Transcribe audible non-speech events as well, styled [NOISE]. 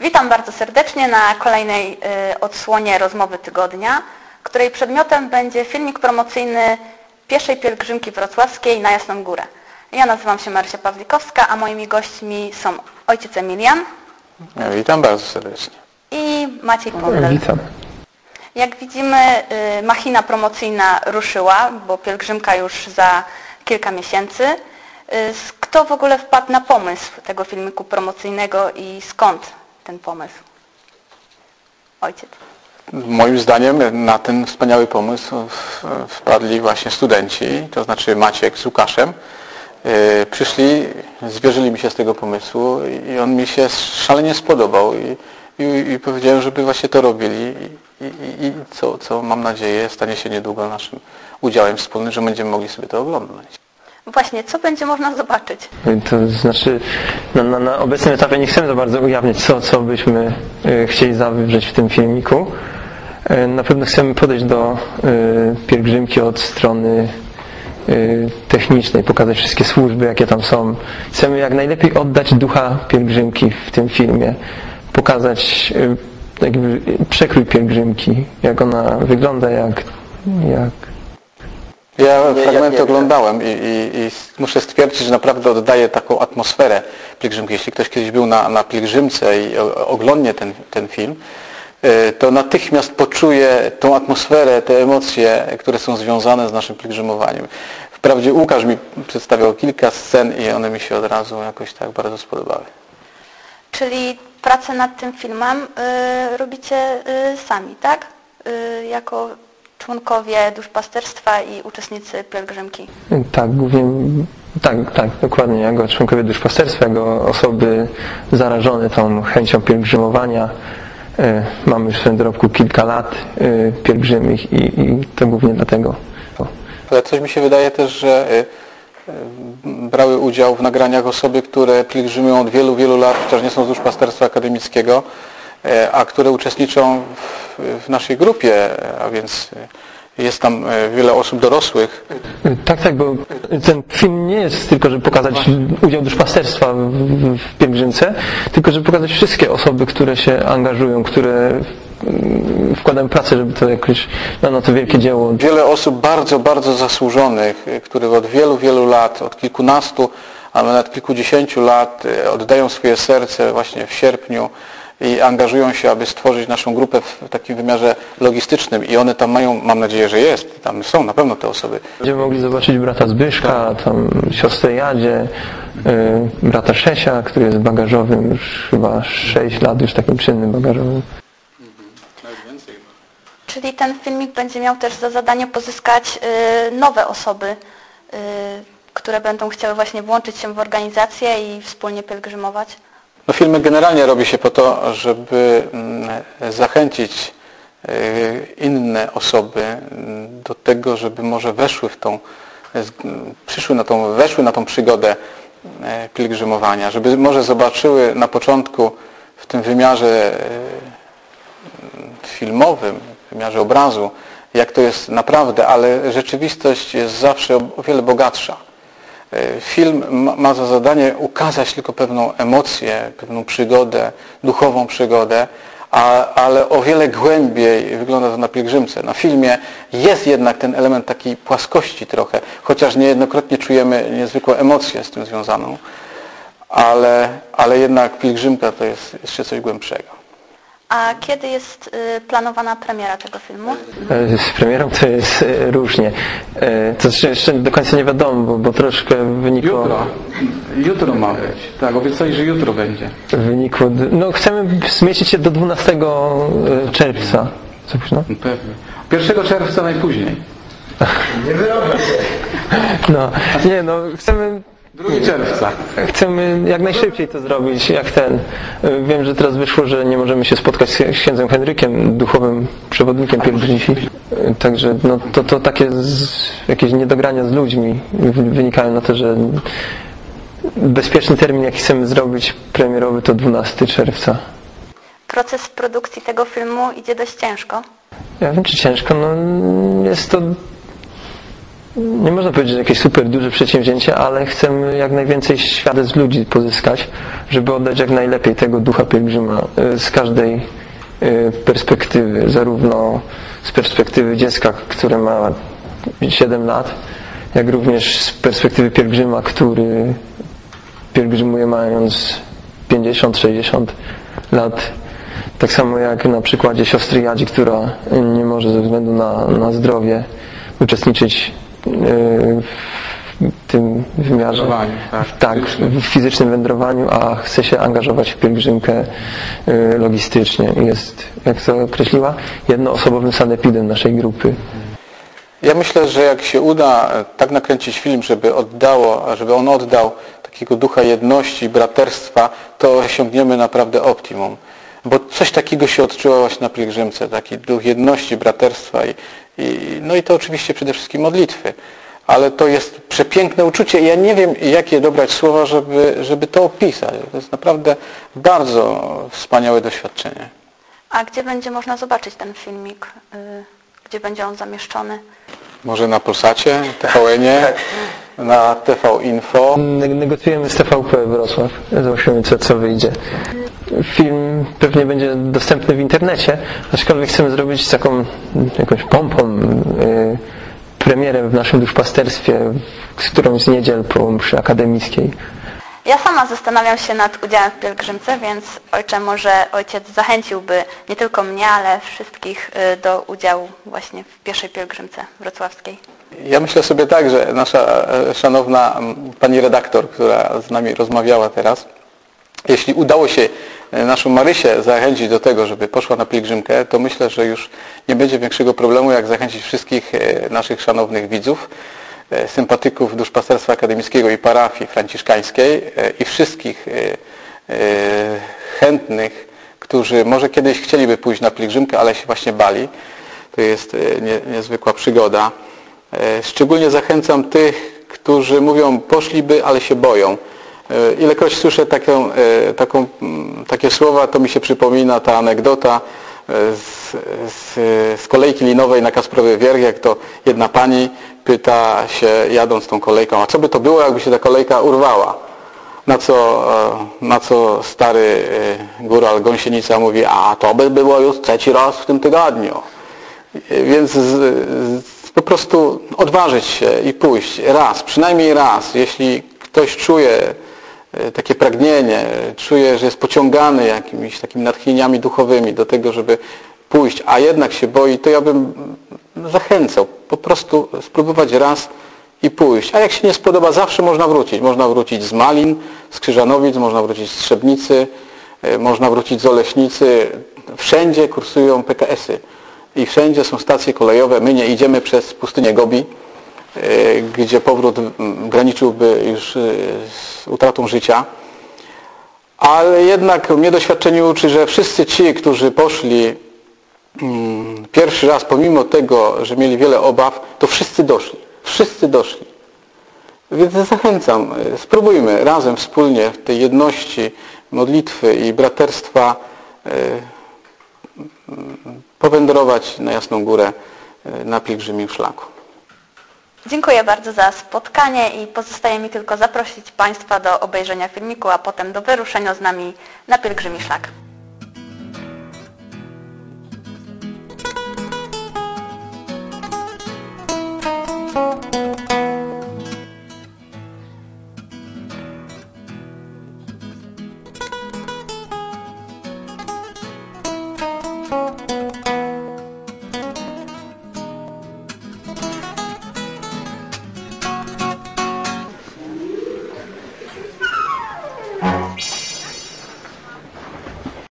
Witam bardzo serdecznie na kolejnej y, odsłonie rozmowy tygodnia, której przedmiotem będzie filmik promocyjny pieszej pielgrzymki wrocławskiej na Jasną Górę. Ja nazywam się Marysia Pawlikowska, a moimi gośćmi są ojciec Emilian No, witam bardzo serdecznie. i Maciej Pondel. Witam. Jak widzimy, y, machina promocyjna ruszyła, bo pielgrzymka już za kilka miesięcy. Y, Kto w ogóle wpadł na pomysł tego filmiku promocyjnego i skąd ten pomysł? Ojciec. Moim zdaniem na ten wspaniały pomysł wpadli właśnie studenci, to znaczy Maciek z Łukaszem. Yy, Przyszli, zwierzyli mi się z tego pomysłu i on mi się szalenie spodobał i, i, i powiedziałem, żeby właśnie to robili i, i, i co, co mam nadzieję stanie się niedługo naszym udziałem wspólnym, że będziemy mogli sobie to oglądać. Właśnie, co będzie można zobaczyć? To znaczy, na, na, na obecnym etapie nie chcemy za bardzo ujawniać, co, co byśmy e, chcieli zawrzeć w tym filmiku. E, Na pewno chcemy podejść do e, pielgrzymki od strony technicznej, pokazać wszystkie służby, jakie tam są. Chcemy jak najlepiej oddać ducha pielgrzymki w tym filmie, pokazać e, jakby przekrój pielgrzymki, jak ona wygląda, jak, jak Ja fragmenty oglądałem i, i, i muszę stwierdzić, że naprawdę oddaje taką atmosferę pielgrzymki. Jeśli ktoś kiedyś był na, na pielgrzymce i oglądnie ten, ten film, y, to natychmiast poczuje tą atmosferę, te emocje, które są związane z naszym pielgrzymowaniem. Wprawdzie Łukasz mi przedstawiał kilka scen i one mi się od razu jakoś tak bardzo spodobały. Czyli pracę nad tym filmem y, robicie y, sami, tak? Y, jako członkowie duszpasterstwa i uczestnicy pielgrzymki. Tak, głównie, tak, tak, dokładnie. Jako członkowie duszpasterstwa, jako osoby zarażone tą chęcią pielgrzymowania. Mamy już w swoim dorobku kilka lat pielgrzymich i, i to głównie dlatego. Ale coś mi się wydaje też, że brały udział w nagraniach osoby, które pielgrzymują od wielu, wielu lat, chociaż nie są z duszpasterstwa akademickiego, y, a które uczestniczą w, naszej grupie, a więc y, jest tam y, wiele osób dorosłych. E, Tak, tak, bo ten film nie jest tylko, żeby pokazać udział duszpasterstwa w, w pielgrzymce, tylko żeby pokazać wszystkie osoby, które się angażują, które mm, wkładają pracę, żeby to jakoś, no, no to wielkie dzieło Wiele osób bardzo, bardzo zasłużonych, y, które od wielu, wielu lat, od kilkunastu, a nawet kilkudziesięciu lat y, oddają swoje serce właśnie w sierpniu i angażują się, aby stworzyć naszą grupę w takim wymiarze logistycznym i one tam mają, mam nadzieję, że jest, tam są na pewno te osoby. Będziemy mogli zobaczyć brata Zbyszka, tam siostrę Jadzie, y, brata Szesia, który jest bagażowym już chyba 6 lat, już takim czynnym bagażowym. Czyli ten filmik będzie miał też za zadanie pozyskać y, nowe osoby, y, które będą chciały właśnie włączyć się w organizację i wspólnie pielgrzymować. No, filmy generalnie robi się po to, żeby mm, zachęcić y, inne osoby mm, do tego, żeby może weszły w tą, przyszły na tą, weszły na tą przygodę pielgrzymowania, żeby może zobaczyły na początku w tym wymiarze e, filmowym, wymiarze obrazu, jak to jest naprawdę, ale rzeczywistość jest zawsze o wiele bogatsza. E, Film ma za zadanie ukazać tylko pewną emocję, pewną przygodę, duchową przygodę, a, ale o wiele głębiej wygląda to na pielgrzymce. Na filmie jest jednak ten element takiej płaskości trochę, chociaż niejednokrotnie czujemy niezwykłą emocję z tym związaną, ale, ale jednak pielgrzymka to jest jeszcze coś głębszego. A kiedy jest y, planowana premiera tego filmu? E, Z premierą to jest e, różnie. E, To jeszcze- do końca nie wiadomo, bo, bo troszkę wynikło... Jutro. Jutro ma być. Tak, obiecali, że jutro będzie. wynikło no chcemy zmieścić się do 12 e, czerwca. Co późno? Pewnie. 1 czerwca najpóźniej. [LAUGHS] No, nie no, chcemy 2 czerwca. Chcemy jak najszybciej to zrobić, jak ten. Wiem, że teraz wyszło, że nie możemy się spotkać z księdzem Henrykiem, duchowym przewodnikiem pielgrzymki. Także no, to, to takie z, jakieś niedogrania z ludźmi wy- wynikają na to, że bezpieczny termin, jaki chcemy zrobić premierowy to 12 czerwca. Proces produkcji tego filmu idzie dość ciężko. Ja wiem, czy ciężko, no jest to nie można powiedzieć, że jakieś super duże przedsięwzięcie, ale chcemy jak najwięcej świadectw ludzi pozyskać, żeby oddać jak najlepiej tego ducha pielgrzyma y, z każdej y, perspektywy, zarówno z perspektywy dziecka, które ma 7 lat, jak również z perspektywy pielgrzyma, który pielgrzymuje mając 50-60 lat. Tak samo jak na przykładzie siostry Jadzi, która nie może ze względu na, na zdrowie uczestniczyć w tym wymiarze. Tak, tak w fizycznym wędrowaniu, a chce się angażować w pielgrzymkę e, logistycznie. Jest, jak to określiła, jednoosobowym sanepidem naszej grupy. Ja myślę, że jak się uda e, tak nakręcić film, żeby oddało, żeby on oddał takiego ducha jedności, braterstwa, to osiągniemy naprawdę optimum. Bo coś takiego się odczuwa właśnie na pielgrzymce, taki duch jedności, braterstwa i, i, no i to oczywiście przede wszystkim modlitwy. Ale to jest przepiękne uczucie i ja nie wiem, jakie dobrać słowa, żeby, żeby to opisać. To jest naprawdę bardzo wspaniałe doświadczenie. A gdzie będzie można zobaczyć ten filmik? Y, Gdzie będzie on zamieszczony? Może na Polsacie, TVN-ie, na TV Info. Ne- Negocjujemy z TVP Wrocław. Zobaczymy, co, co wyjdzie. Film pewnie będzie dostępny w internecie, aczkolwiek chcemy zrobić taką jakąś pompą y, premierę w naszym duszpasterstwie, z którąś z niedziel po mszy akademickiej. Ja sama zastanawiam się nad udziałem w pielgrzymce, więc ojcze, może ojciec zachęciłby nie tylko mnie, ale wszystkich y, do udziału właśnie w pierwszej pielgrzymce wrocławskiej. Ja myślę sobie tak, że nasza e, szanowna pani redaktor, która z nami rozmawiała teraz, jeśli udało się naszą Marysię zachęcić do tego, żeby poszła na pielgrzymkę, to myślę, że już nie będzie większego problemu, jak zachęcić wszystkich e, naszych szanownych widzów, e, sympatyków duszpasterstwa akademickiego i parafii franciszkańskiej e, i wszystkich e, e, chętnych, którzy może kiedyś chcieliby pójść na pielgrzymkę, ale się właśnie bali. To jest e, nie, niezwykła przygoda. E, Szczególnie zachęcam tych, którzy mówią poszliby, ale się boją. E, Ilekroć słyszę taką, e, taką, mm, takie słowa, to mi się przypomina ta anegdota e, z, z, z kolejki linowej na Kasprowy Wierch, jak to jedna pani pyta się jadąc tą kolejką, a co by to było, jakby się ta kolejka urwała? Na co, e, na co stary e, góral gąsienica mówi, a to by było już trzeci raz w tym tygodniu. Więc z, z, po prostu odważyć się i pójść raz, przynajmniej raz, jeśli ktoś czuje takie pragnienie, czuje, że jest pociągany jakimiś takimi natchnieniami duchowymi do tego, żeby pójść, a jednak się boi, to ja bym zachęcał po prostu spróbować raz i pójść. A jak się nie spodoba, zawsze można wrócić. Można wrócić z Malin, z Krzyżanowic, można wrócić z Trzebnicy, e, można wrócić z Oleśnicy. Wszędzie kursują PKS-y i wszędzie są stacje kolejowe. My nie idziemy przez pustynię Gobi, e, gdzie powrót graniczyłby już e, z utratą życia. Ale jednak mnie doświadczenie uczy, że wszyscy ci, którzy poszli mm, pierwszy raz, pomimo tego, że mieli wiele obaw, to wszyscy doszli. Wszyscy doszli. Więc zachęcam, e, spróbujmy razem, wspólnie w tej jedności, modlitwy i braterstwa mm, powędrować na Jasną Górę na pielgrzymim szlaku. Dziękuję bardzo za spotkanie i pozostaje mi tylko zaprosić Państwa do obejrzenia filmiku, a potem do wyruszenia z nami na pielgrzymi szlak.